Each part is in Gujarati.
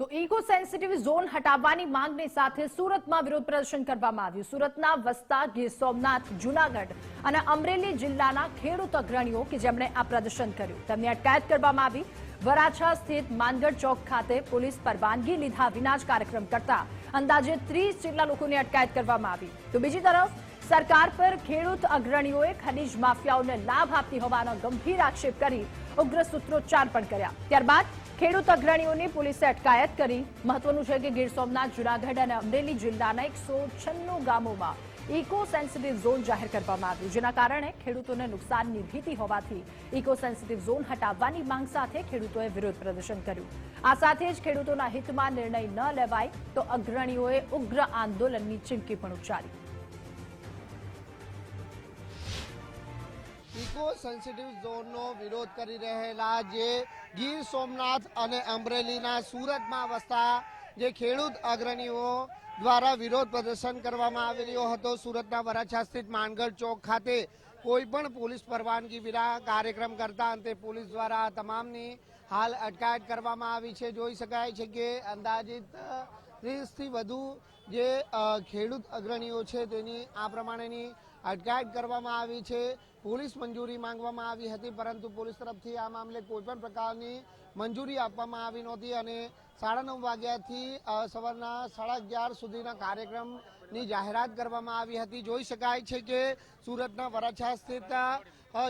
તો ઇકો સેન્સિટિવ ઝોન હટાવવાની માંગની સાથે સુરતમાં વિરોધ પ્રદર્શન કરવામાં આવ્યું. સુરતના વસ્તા ગીર સોમનાથ, જુનાગઢ અને અમરેલી જિલ્લાના ખેડૂત અગ્રણીઓ કે જેમણે આ પ્રદર્શન કર્યું. તેમની અટકાયત કરવામાં આવી. વરાછા સ્થિત માનગઢ ચોક ખાતે પોલીસ પરવાનગી લીધા વિના જ કાર્યક્રમ કરતા અંદાજે ત્રીસ જેટલા લોકોની અટકાયત કરવામાં આવી. તો બીજી તરફ, સરકાર પર ખેડૂત અગ્રણીઓએ ખનીજ માફિયાઓને લાભ આપતી હોવાનો ગંભીર આક્ષેપ કરી ઉગ્ર સૂત્રોચ્ચાર પણ કર્યા. ત્યારબાદ ખેડૂત અગ્રણીઓની પોલીસે અટકાયત કરી. મહત્વનું છે કે ગીર સોમનાથ, જુનાગઢ અને અમરેલી જિલ્લાના એકસો છન્નું ગામોમાં ઇકો સેન્સિટિવ ઝોન જાહેર કરવામાં આવ્યું, જેના કારણે ખેડૂતોને નુકસાનની ભીતિ હોવાથી ઇકો સેન્સિટિવ ઝોન હટાવવાની માંગ સાથે ખેડૂતોએ વિરોધ પ્રદર્શન કર્યું. આ સાથે જ ખેડૂતોના હિતમાં નિર્ણય ન લેવાય તો અગ્રણીઓએ ઉગ્ર આંદોલનની ચીમકી પણ ઉચ્ચારી. ઇકો સેન્સિટિવ ઝોનનો વિરોધ કરી રહેલા જે ગીર સોમનાથ અને અમરેલીના સુરતમાં વસતા જે ખેડૂત અગ્રણીઓ દ્વારા વિરોધ પ્રદર્શન કરવામાં આવી રહ્યો હતો, સુરતના વરાછા સ્થિત માનગઢ ચોક ખાતે કોઈ પણ પોલીસ પરવાનગી વિના કાર્યક્રમ કરતા અંતે પોલીસ દ્વારા તમામની હાલ અટકાયત કરવામાં આવી છે. જોઈ શકાય છે કે અંદાજિત ત્રીસથી વધુ જે ખેડૂત અગ્રણીઓ છે તેની આ પ્રમાણેની અટકાયત કરવામાં આવી છે. પોલીસ મંજૂરી માંગવામાં આવી હતી, પરંતુ પોલીસ તરફથી આ મામલે કોઈ પણ પ્રકારની મંજૂરી આપવામાં આવી નહોતી અને સાડા નવ વાગ્યાથી સવારના સાડા અગિયાર સુધીના કાર્યક્રમની જાહેરાત કરવામાં આવી હતી. જોઈ શકાય છે કે સુરતના વરાછા સ્થિત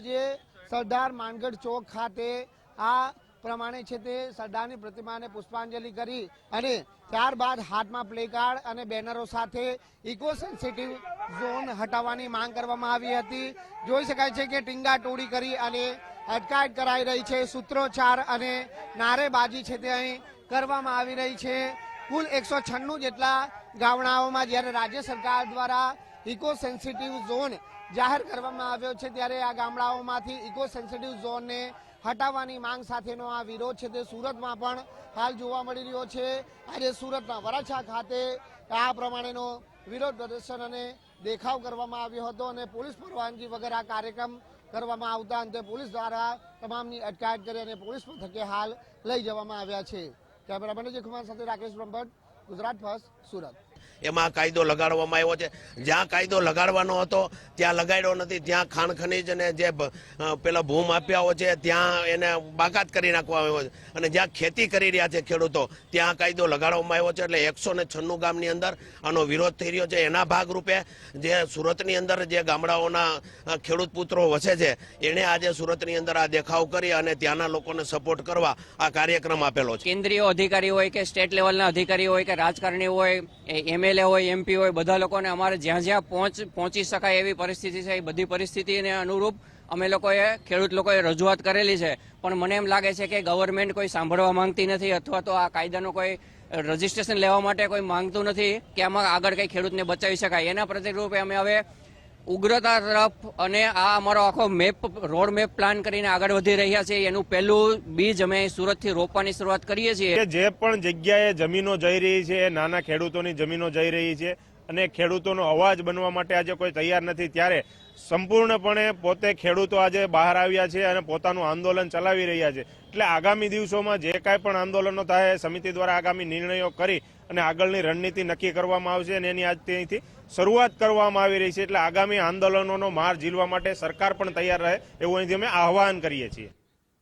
જે સરદાર માનગઢ ચોક ખાતે આ પ્રમાણે છે તે સરદારની પ્રતિમાને પુષ્પાંજલિ કરી અને ત્યારબાદ હાથમાં પ્લેકાર્ડ અને બેનરો સાથે ઇકો સેન્સિટિવ ઝોન હટાવવાની માંગ કરવામાં આવી હતી. જોઈ શકાય છે કે ટીંગા ટોળી કરી અને અટકાયત કરાઈ રહી છે. સૂત્રોચ્ચાર અને નારેબાજી છે તે અહીં કરવામાં આવી રહી છે. કુલ એકસો છન્નું જેટલા ગામડાઓમાં જ્યારે રાજ્ય સરકાર દ્વારા ઇકો સેન્સિટિવ ઝોન જાહેર કરવામાં આવ્યો છે, ત્યારે આ ગામડાઓમાંથી ઇકો સેન્સિટિવ ઝોનને હટાવવાની માંગ સાથેનો આ વિરોધ છે તે સુરતમાં પણ હાલ જોવા મળી રહ્યો છે. આજે સુરતના વરાછા ખાતે આ પ્રમાણેનો વિરોધ પ્રદર્શન અને દેખાવ કરવામાં આવ્યો હતો અને પોલીસ પરવાનગી વગર આ કાર્યક્રમ કરવામાં આવતા અંતે પોલીસ દ્વારા તમામની અટકાયત કરી અને પોલીસ મથકે હાલ લઈ જવામાં આવ્યા છે. કેમેરામેન અજય કુમાર સાથે રાકેશ બ્રહ્મભટ્ટ, ગુજરાત ફર્સ્ટ, સુરત. એમાં કાયદો લગાડવામાં આવ્યો છે. જ્યાં કાયદો લગાડવાનો હતો, ત્યાં લગાડ્યો નથી. ત્યાં ખાણ ખનીજ અને જે પેલા ભૂમ માફિયાઓ છે, ત્યાં એને બાકાત કરી નાખવામાં આવ્યો છે. અને જ્યાં ખેતી કરી રહ્યા છે ખેડૂતો, ત્યાં કાયદો લગાડવામાં આવ્યો છે. એટલે એકસો ને છન્નું ગામની અંદર આનો વિરોધ થઈ રહ્યો છે. એના ભાગરૂપે જે સુરતની અંદર જે ગામડાઓના ખેડૂત પુત્રો વસે છે, એણે આજે સુરતની અંદર આ દેખાવ કરી અને ત્યાંના લોકોને સપોર્ટ કરવા આ કાર્યક્રમ આપેલો છે. કેન્દ્રીય અધિકારી હોય કે સ્ટેટ લેવલના અધિકારી હોય કે રાજકારણી હોય એમએલએ હોય, એમપી હોય, બધા લોકોને અમારે જ્યાં જ્યાં પહોંચ, પહોંચી શકાય એવી પરિસ્થિતિ છે, એ બધી પરિસ્થિતિને અનુરૂપ અમે લોકોએ, ખેડૂત લોકોએ રજૂઆત કરેલી છે. પણ મને એમ લાગે છે કે ગવર્મેન્ટ કોઈ સાંભળવા માંગતી નથી અથવા તો આ કાયદાનો કોઈ રજીસ્ટ્રેશન લેવા માટે કોઈ માંગતું નથી કે આમાં આગળ કંઈ ખેડૂતને બચાવી શકાય. એના પ્રતિરૂપે અમે હવે ઉગ્રતા તરફ અને આ અમારો આખો મેપ રોડ મેપ પ્લાન કરીને આગળ વધી રહ્યા છે. એનું પહેલું બીજ અમે સુરતથી રોપવાની શરૂઆત કરીએ છીએ. જે પણ જગ્યાએ જમીનો જઈ રહી છે એ નાના ખેડૂતોની જમીનો જઈ રહી છે અને ખેડૂતોનો અવાજ બનવા માટે આજે કોઈ તૈયાર નથી, ત્યારે સંપૂર્ણપણે પોતે ખેડૂતો આજે બહાર આવ્યા છે અને પોતાનું આંદોલન ચલાવી રહ્યા છે. એટલે આગામી દિવસોમાં જે કાંઈ પણ આંદોલનો થાય, સમિતિ દ્વારા આગામી નિર્ણયો કરી અને આગળની રણનીતિ નક્કી કરવામાં આવશે અને એની આજથી શરૂઆત કરવામાં આવી રહી છે એટલે આગામી આંદોલનોનો માર ઝીલવા માટે સરકાર પણ તૈયાર રહે એવું અહીંથી અમે આહવાન કરીએ છીએ.